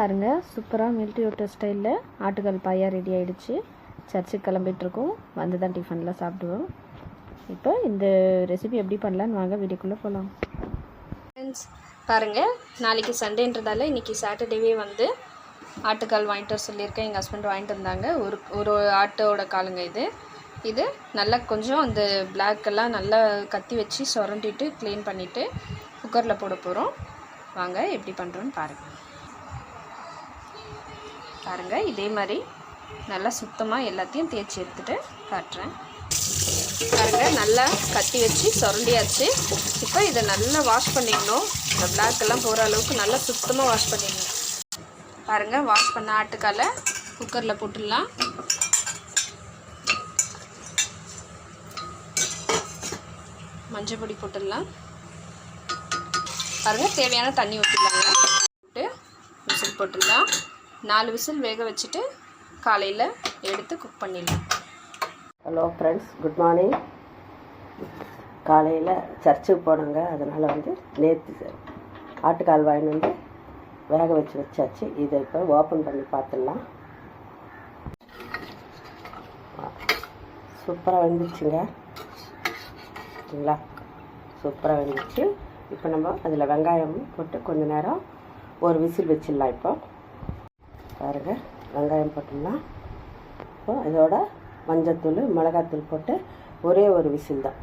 பாருங்கள் சூப்பராக military voter ஸ்டைலில் ஆட்டுக்கால் பாயா ரெடி ஆகிடுச்சு சர்ச்சுக்கு கிளம்பிட்டுருக்கோம். வந்து தான் டிஃபன்லாம் சாப்பிடுவோம். இப்போ இந்த ரெசிபி எப்படி பண்ணலான்னு வாங்க வீடியோக்குள்ளே போகலாம் ஃப்ரெண்ட்ஸ் பாருங்கள் நாளைக்கு சண்டேன்றதால இன்றைக்கி சாட்டர்டேவே வந்து ஆட்டுக்கால் வாங்கிட்டு வர சொல்லியிருக்கேன். எங்கள் ஹஸ்பண்ட் வாங்கிட்டு வந்தாங்க. ஒரு ஒரு ஆட்டோட காலுங்க இது. இது நல்லா கொஞ்சம் அந்த பிளாக்கெல்லாம் நல்லா கத்தி வச்சு சுரண்டிட்டு க்ளீன் பண்ணிவிட்டு குக்கரில் போட போகிறோம் வாங்க எப்படி பண்ணுறோன்னு பாருங்கள் பாருங்கள் இதே மாதிரி நல்லா சுத்தமாக எல்லாத்தையும் தேய்ச்சி எடுத்துகிட்டு காட்டுறேன். பாருங்க நல்லா கத்தி வச்சு சுரண்டியாச்சு. இப்போ இதை நல்லா வாஷ் பண்ணிக்கணும். இந்த பிளாக்கெல்லாம் எல்லாம் போகிற அளவுக்கு நல்லா சுத்தமாக வாஷ் பண்ணிடணும் பாருங்கள் வாஷ் பண்ண ஆட்டுக்காலை குக்கரில் போட்டுடலாம். மஞ்சள் பொடி போட்டுடலாம். பாருங்கள் தேவையான தண்ணி ஊற்றிடலாங்க போட்டு விசில் போட்டுடலாம். நாலு விசில் வேக வச்சுட்டு காலையில் எடுத்து குக் பண்ணிடலாம். ஹலோ ஃப்ரெண்ட்ஸ் குட் மார்னிங் காலையில் சர்ச்சுக்கு போனோங்க. அதனால் வந்து நேற்று ஆட்டுக்கால் வாங்கிட்டு வந்து வேக வச்சு வச்சாச்சு. இதை இப்போ ஓப்பன் பண்ணி பார்த்துடலாம். சூப்பராக வெந்துச்சுங்க சரிங்களா? சூப்பராக வெந்துச்சு இப்போ நம்ம அதில் வெங்காயம் போட்டு கொஞ்ச நேரம் ஒரு விசில் வச்சிடலாம் இப்போ. பாருங்கள் வெங்காயம் போட்டோம்னா இப்போ இதோட மஞ்சத்தூள் மிளகாத்தூள் போட்டு ஒரே ஒரு விசில் தான்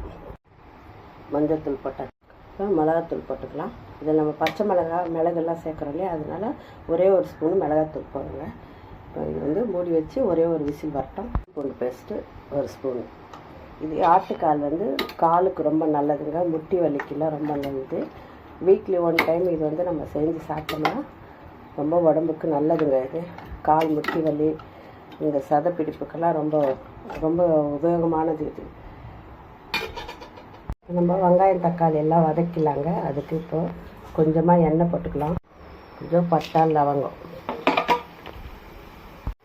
மஞ்சத்தூள் போட்டால் இப்போ மிளகாத்தூள் போட்டுக்கலாம். இதில் நம்ம பச்சை மிளகா மிளகெல்லாம் சேர்க்குறோம் இல்லையா? அதனால ஒரே ஒரு ஸ்பூன் மிளகாத்தூள் போடுங்க. இப்போ இது வந்து மூடி வச்சு ஒரே ஒரு விசில் வரட்டும். பூண்டு பேஸ்ட்டு ஒரு ஸ்பூன். இது ஆட்டுக்கால் வந்து காலுக்கு ரொம்ப நல்லதுங்க. முட்டி வலிக்கெல்லாம் ரொம்ப நல்லது. வீக்லி ஒன் டைம் இது வந்து நம்ம செஞ்சு சாப்பிட்டோம்னா ரொம்ப உடம்புக்கு நல்லதுங்க இது. கால் முட்டி வலி இந்த சதப்பிடிப்புக்கெல்லாம் ரொம்ப ரொம்ப உபயோகமானது இது. நம்ம வெங்காயம் தக்காளி எல்லாம் வதக்கிலாங்க அதுக்கு இப்போ கொஞ்சமாக எண்ணெய் போட்டுக்கலாம். கொஞ்சம் பட்டா லவங்கம்.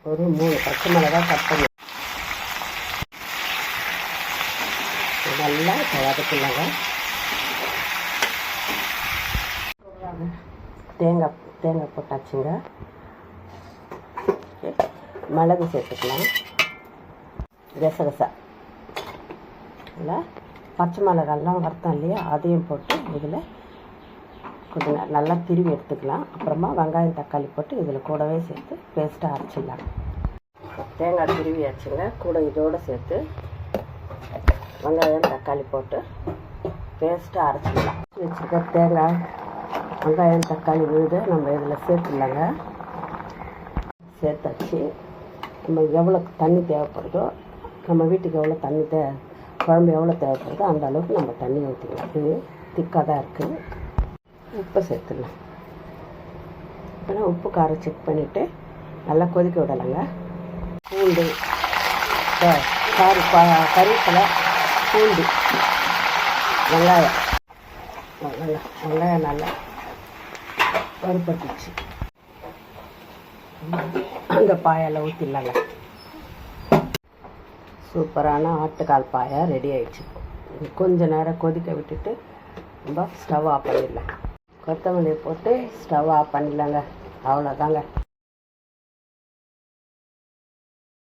ஒரு மூணு பச்சை மிளகா கட் பண்ணி. நல்லா இப்போ வதக்கிலாங்க தேங்காய் தேங்காய் போட்டாச்சுங்க. மிளகு சேர்த்துக்கலாம். கசகசா. இல்லை பச்சை மிளகாலாம் வறுத்தோம் இல்லையா? அதையும் போட்டு இதில் கொஞ்சம் நல்லா திருவி எடுத்துக்கலாம். அப்புறமா வெங்காயம் தக்காளி போட்டு இதில் கூடவே சேர்த்து பேஸ்ட்டாக அரைச்சிடலாம். தேங்காய் திருவி ஆச்சுங்க கூட இதோடு சேர்த்து வெங்காயம் தக்காளி போட்டு பேஸ்ட்டாக அரைச்சிடலாம். வச்சுருக்க தேங்காய் வெங்காயம் தக்காளி விழுது. நம்ம இதில் சேர்த்துடலாங்க. சேர்த்தாச்சு. நம்ம எவ்வளோ தண்ணி தேவைப்படுதோ நம்ம வீட்டுக்கு எவ்வளோ தண்ணி தே குழம்பு எவ்வளோ தேவைப்படுதோ அந்த அளவுக்கு நம்ம தண்ணி ஊற்றிக்கலாம். இது திக்காக தான் இருக்குது உப்பை சேர்த்துடலாம். இப்போ உப்பு காரம் செக் பண்ணிவிட்டு நல்லா கொதிக்க விடலாங்க. பூண்டு சாரி கருவேப்பிலை பூண்டு வெங்காயம். வெங்காயம் நல்லா வறுப்பட்டுச்சு அந்த பாயால் ஊற்றிடலாங்க சூப்பரான ஆட்டுக்கால் பாயா ரெடி ஆயிடுச்சு. கொஞ்ச நேரம் கொதிக்க விட்டுட்டு நம்ம ஸ்டவ் ஆஃப் பண்ணிடலாம். கொத்தமல்லி போட்டு ஸ்டவ் ஆஃப் பண்ணிடலாங்க. அவ்வளோதாங்க